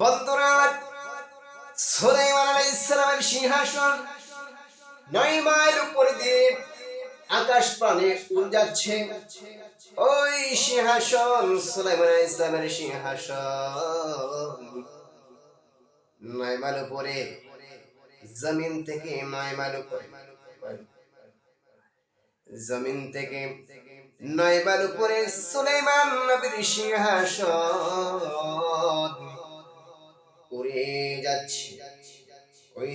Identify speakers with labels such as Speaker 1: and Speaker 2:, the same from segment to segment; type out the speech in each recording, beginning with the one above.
Speaker 1: বন্ধুরা সুলাইমান সিংহাসন নয় মাইল দিয়ে আকাশ উড়ে যাচ্ছে। ওই সিংহাসন, সুলাইমান সিংহাসন। নয় মাইল উপরে, জমিন থেকে নয় মাইল উপরে। জমিন থেকে নয় মাইল উপরে সুলাইমান নবীর সিংহাসন। উড়ে যাচ্ছে। ওই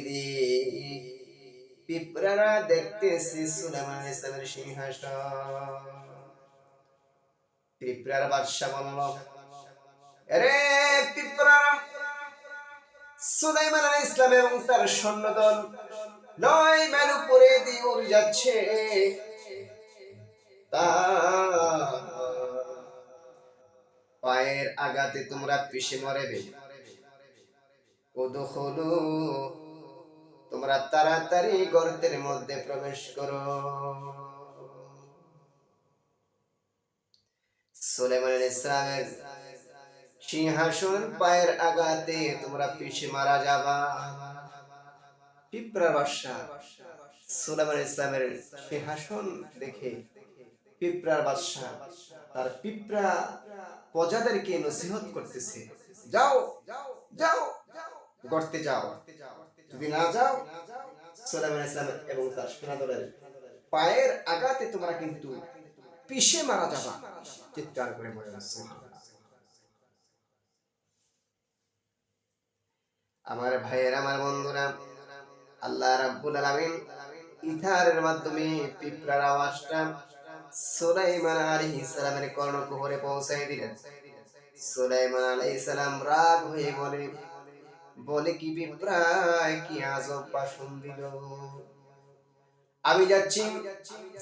Speaker 1: পিঁপড়ারা দেখতেছে সুলাইমান ইসলামের সিংহাসন। পিঁপড়ার বাদশা বলল আরে পিঁপড়ারা, সুলাইমান আলাইহিস ইসলাম এবং তার সৈন্যদল নয় মাইল উপরে দিয়ে উড়ে যাচ্ছে পায়ের আঘাতে তোমরা পিষে মরেবে তোমরা তাড়াতাড়ি গর্তের মধ্যে প্রবেশ করো। সুলেমান সিংহাসন পায়ের আঘাতে তোমরা পিছে মারা যাবা। পিঁপড়ার বাদশা সুলেমান ইসলামের সিংহাসন দেখে পিঁপড়ার বাদশা তার পিঁপড়া প্রজাদেরকে নসিহত করতেছে। যাও যাও যাও। গর্তে যাও। যদি না যাও সুলাইমান ইসলাম এবং তার সেনাদলের পায়ের আঘাতে তোমরা কিন্তু পিষে মারা যাবা। চিৎকার করে মনে বলে আমার ভাইয়ের, আমার বন্ধুরা, আল্লাহ রাব্বুল আলামিন ইথারের মাধ্যমে পিঁপড়ার আওয়াজটা সুলাইমান আলাইহিস সালামের কর্ণকুহরে পৌঁছাই দিলেন। সুলাইমান আলাইহিস সালাম রাগ হয়ে বলে বলে কি বিপ্রায় কি আজব বাসন দিল। আমি যাচ্ছি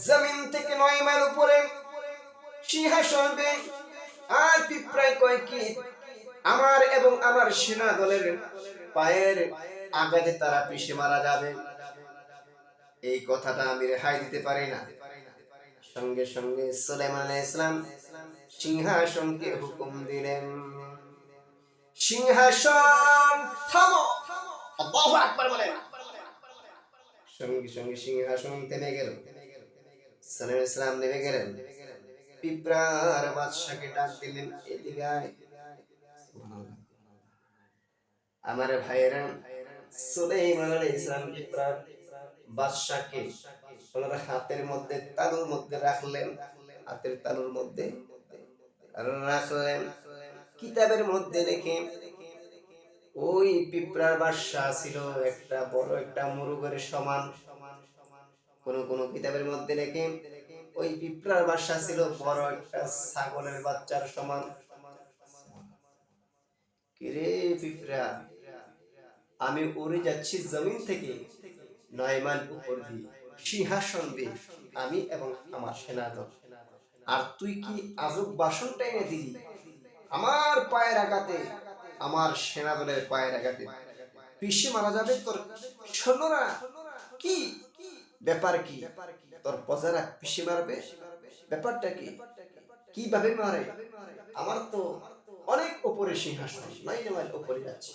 Speaker 1: জমিন থেকে নয় মাইল উপরে, সিংহাসন। আর পিঁপড়ায় কয় কি? আমার এবং আমার সেনা দলের পায়ের আঘাতে তারা পিষে মারা যাবে। এই কথাটা আমি রেহাই দিতে পারি না। সঙ্গে সঙ্গে সুলাইমান ইসলাম সিংহাসনকে হুকুম দিলেন। সিংহাসন থামো। আল্লাহু আকবার বলেন। সঙ্গে সঙ্গে সিংহাসন গেল। সালাম ইসলাম নেমে গেলেন। পিঁপড়ার বাদশাকে ডাক দিলেন এদিকে আমার ভাইয়েরা সুলাইমান আলাইহিস ইসলাম পিঁপড়ার বাদশাকে ওনার হাতের মধ্যে তালুর মধ্যে রাখলেন হাতের তালুর মধ্যে রাখলেন। কিতাবের মধ্যে রেখে ওই পিঁপড়ার বাসা ছিল একটা বড় একটা মুরুগের সমান। কোন কোন কিতাবের মধ্যে রেখে ওই পিঁপড়ার বাসা ছিল বড় একটা ছাগলের বাচ্চার সমান। কিরে পিঁপড়া, আমি উড়ে যাচ্ছি জমিন থেকে নয় মাইল উপর দিয়ে। সিংহাসন দিয়ে আমি এবং আমার সেনাদল। আর তুই কি আজব বাসনটা এনে দিলি? আমার পায়ের আঘাতে, আমার সেনাদলের পায়ের আঘাতে। পিসে মারা যাবে তোর সৈন্যরা? কি? ব্যাপার কি? তোর প্রজারা পিসে মারবে? ব্যাপারটা কি? কীভাবে মারে? আমার তো অনেক উপরে সিংহাসন নাই না উপরে যাচ্ছে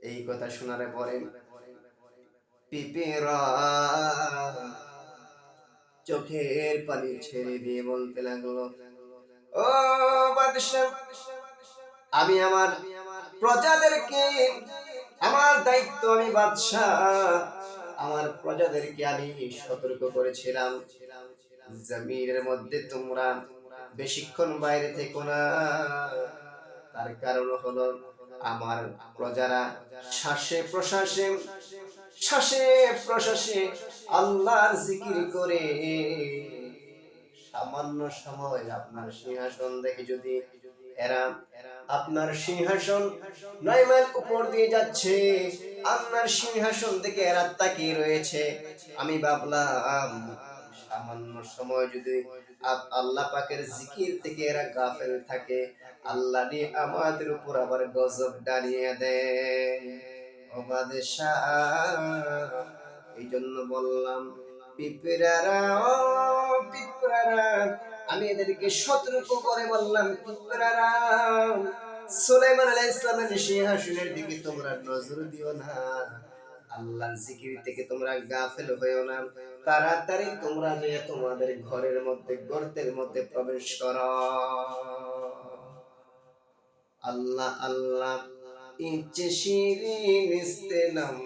Speaker 1: এই কথা শোনার পরে পিপেরা চোখের পানি ছেড়ে দিয়ে বলতে লাগল ও আমি আমার প্রজাদেরকে, আমার দায়িত্ব আমি বাদশাহ, আমার প্রজাদেরকে আমি সতর্ক করেছিলাম। জমিনের মধ্যে তোমরা বেশিক্ষণ বাইরে থেকো না। তার কারণ হলো আমার প্রজারা শ্বাসে প্রশ্বাসে শ্বাসে প্রশ্বাসে আল্লাহর জিকির করে। সামান্য সময় আপনার সিংহাসন দেখে যদি এরা আপনার সিংহাসন নয় মাইল উপর দিয়ে যাচ্ছে আপনার সিংহাসন থেকে এরা তাকিয়ে রয়েছে। আমি ভাবলাম সামান্য সময় যদি আল্লাহ পাকের জিকির থেকে এরা গাফেল থাকে আল্লাহ নিয়ে আমাদের উপর আবার গজব ডালিয়ে দেয়। এই জন্য বললাম পিঁপড়ারা পিঁপড়ারা, আমি এদেরকে সতর্ক করে বললাম, পিঁপড়ারা, সুলাইমান আলাইহিস সালামের সিংহাসনের দিকে তোমরা নজর দিও না। আল্লাহর জিকির থেকে তোমরা গাফেল হয়েও না। তাড়াতাড়ি তোমরা যে তোমাদের ঘরের মধ্যে, গর্তের মধ্যে প্রবেশ করো। আল্লাহ আল্লাহ, ইচ্ছে শিরিন ইস্তেনাম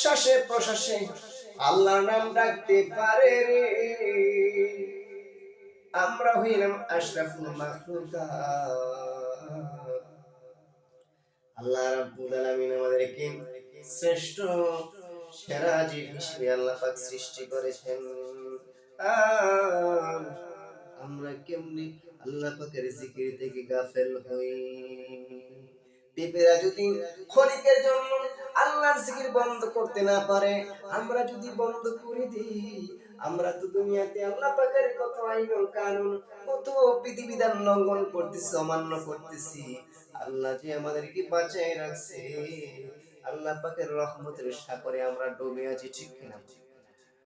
Speaker 1: শ্বাসে প্রশ্বাসে আল্লাহর নাম ডাকতে পারে রে আমরা হইলাম আশরাফুল মাখলুকাত আল্লাহ রাব্বুল আলামিন আমাদেরকে শ্রেষ্ঠ সেরা জীব হিসেবে আল্লাহ পাক সৃষ্টি করেছেন। আমরা কেমনি আল্লাহ পাকের জিকির থেকে গাফেল হই? পেঁপেরা যদি ক্ষণিকের জন্য আল্লাহর জিকির বন্ধ করতে না পারে, আমরা যদি বন্ধ করে দিই, আমরা তো দুনিয়াতে আল্লাহ পাকের কত আইন কানুন, কত বিধিবিধান লঙ্ঘন করতেছি, অমান্য করতেছি। আল্লাহ যে আমাদেরকে বাঁচায় রাখছে আল্লাহ পাকের রহমতের সাগরে আমরা ডুবে আছি ঠিক কিনা?